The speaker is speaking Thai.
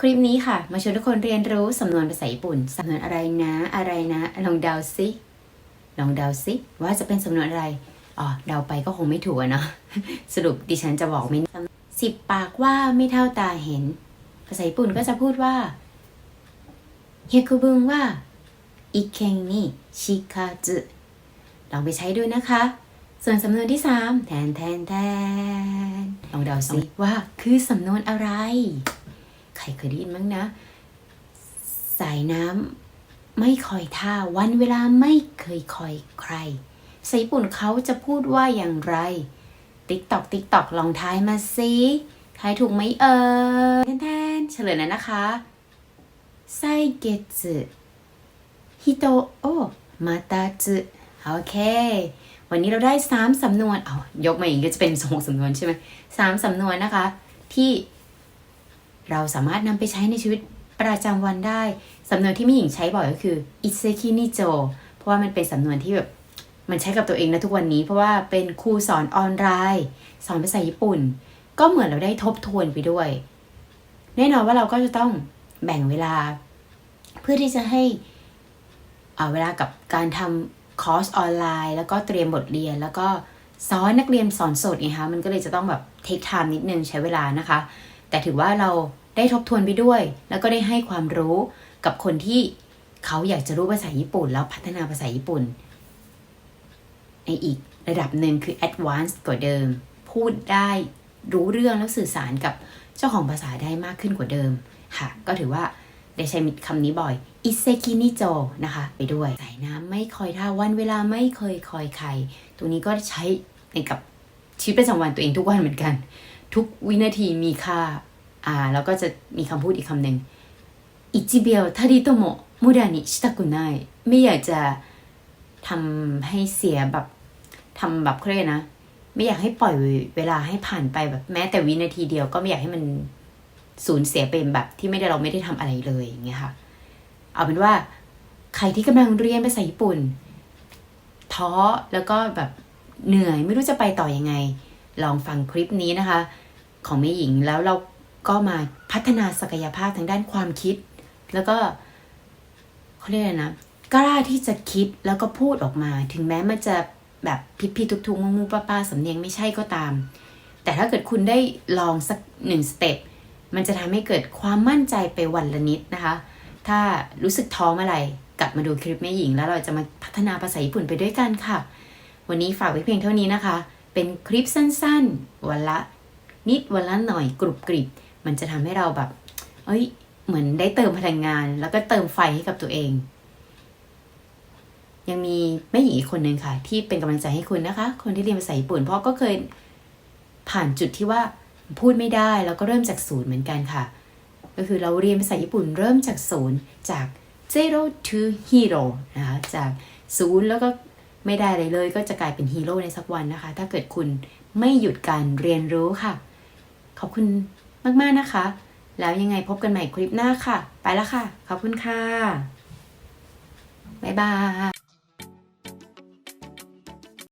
คลิปนี้ค่ะ มาชวนทุกคนเรียนรู้สำนวนภาษาญี่ปุ่น สำนวนอะไรนะ อะไรนะ ลองเดาซิลองเดาซิว่าจะเป็นสำนวนอะไรอ๋อเดาไปก็คงไม่ถูกอะเนาะสรุปดิฉันจะบอกไม่สิบปากว่าไม่เท่าตาเห็น ภาษาญี่ปุ่นก็จะพูดว่าเฮคุบุงว่าอิเคนนิชิคาจุลองไปใช้ดูนะคะ ส่วนสำนวนที่สามแทนแทนแทนลองเดาซิว่าคือสำนวนอะไร รเคยได้ยินมั้งนะ สายน้ำไม่คอยท่าวันเวลาไม่เคยคอยใครสายญี่ปุ่นเขาจะพูดว่าอย่างไรติ๊กตอกติ๊กตอกลองทายมาสิทายถูกไหมเอ่ยแทนๆเฉลยแล้วนะคะไซเกตฮิโตโอมาตาจุโอเค วันนี้เราได้สามสำนวนเอายกมาอีกก็จะเป็นหกสำนวนใช่ไหมสามสำนวนนะคะ ที่ เราสามารถนำไปใช้ในชีวิตประจำวันได้ สำนวนที่ม่หญิงใช้บ่อยก็คืออิเซคินิโจเพราะว่ามันเป็นสำนวนที่แบบมันใช้กับตัวเองนะทุกวันนี้ เพราะว่าเป็นครูสอนออนไลน์ สอนภาษาญี่ปุ่น ก็เหมือนเราได้ทบทวนไปด้วย แน่นอนว่าเราก็จะต้องแบ่งเวลา เพื่อที่จะให้อ่าเวลากับการทำคอร์สออนไลน์ แล้วก็เตรียมบทเรียน แล้วก็สอนนักเรียนสอนสดไงคะมันก็เลยจะต้องแบบเทคไทม์นิดนึงใช้เวลานะคะ แต่ถือว่าเรา ได้ทบทวนไปด้วย แล้วก็ได้ให้ความรู้กับคนที่เขาอยากจะรู้ภาษาญี่ปุ่น แล้วพัฒนาภาษาญี่ปุ่น ในอีกระดับหนึ่งคือ advanced กว่าเดิม พูดได้รู้เรื่องแล้วสื่อสารกับเจ้าของภาษาได้มากขึ้นกว่าเดิมค่ะ ก็ถือว่าได้ใช้คำนี้บ่อยอิเซกินิโจนะคะ ไปด้วยสายน้ำไม่คอยท่าวันเวลาไม่เคยคอยใคร ตรงนี้ก็ใช้ในกับชีวิตประจำวันตัวเองทุกวันเหมือนกัน ทุกวินาทีมีค่า อ่าแล้วก็จะมีคำพูดอีกคำหนึ่งอิจิเบียวทาริโตโมมุดานิชิตากุนไนไม่อยากจะทำให้เสียแบบทำแบบเขาเรียนะ ไม่อยากให้ปล่อยเวลาให้ผ่านไปแบบแม้แต่วินาทีเดียวก็ไม่อยากให้มันสูญเสียเป็นแบบที่ไม่ได้เราไม่ได้ทำอะไรเลยอย่างเงี้ยค่ะ เอาเป็นว่าใครที่กำลังเรียนภาษาญี่ปุ่น ท้อแล้วก็แบบเหนื่อยไม่รู้จะไปต่อยังไง ลองฟังคลิปนี้นะคะ ของแม่หญิงแล้วเรา ก็มาพัฒนาศักยภาพทางด้านความคิด แล้วก็เขาเรียกอะไรนะกล้าที่จะคิดแล้วก็พูดออกมา ถึงแม้มันจะแบบผิดผิดทุกทุกๆมูป้าป้าๆสำเนียงไม่ใช่ก็ตาม แต่ถ้าเกิดคุณได้ลองสักหนึ่งสเต็ปมันจะทำให้เกิดความมั่นใจไปวันละนิดนะคะ ถ้ารู้สึกท้อเมื่อไหร่กลับมาดูคลิปแม่หญิง แล้วเราจะมาพัฒนาภาษาญี่ปุ่นไปด้วยกันค่ะ วันนี้ฝากไว้เพียงเท่านี้นะคะ เป็นคลิปสั้นๆ วันละนิดวันละหน่อยกรุบกริบ มันจะทำให้เราแบบ เอ้ย เหมือนได้เติมพลังงาน แล้วก็เติมไฟให้กับตัวเอง ยังมีแม่หญิงอีกคนหนึ่งค่ะ ที่เป็นกำลังใจให้คุณนะคะ คนที่เรียนภาษาญี่ปุ่นพราะก็เคยผ่านจุดที่ว่าพูดไม่ได้แล้วก็เริ่มจากศูนย์เหมือนกันค่ะ ก็คือเราเรียนภาษาญี่ปุ่นเริ่มจากศูนย์จาก zero to hero นะคะจากศูนย์แล้วก็ไม่ได้อะไรเลย ก็จะกลายเป็นฮีโร่ในสักวันนะคะ ถ้าเกิดคุณไม่หยุดการเรียนรู้ค่ะ ขอบคุณ มากๆนะคะ แล้วยังไงพบกันใหม่คลิปหน้าค่ะ ไปแล้วค่ะ ขอบคุณค่ะ บ๊ายบาย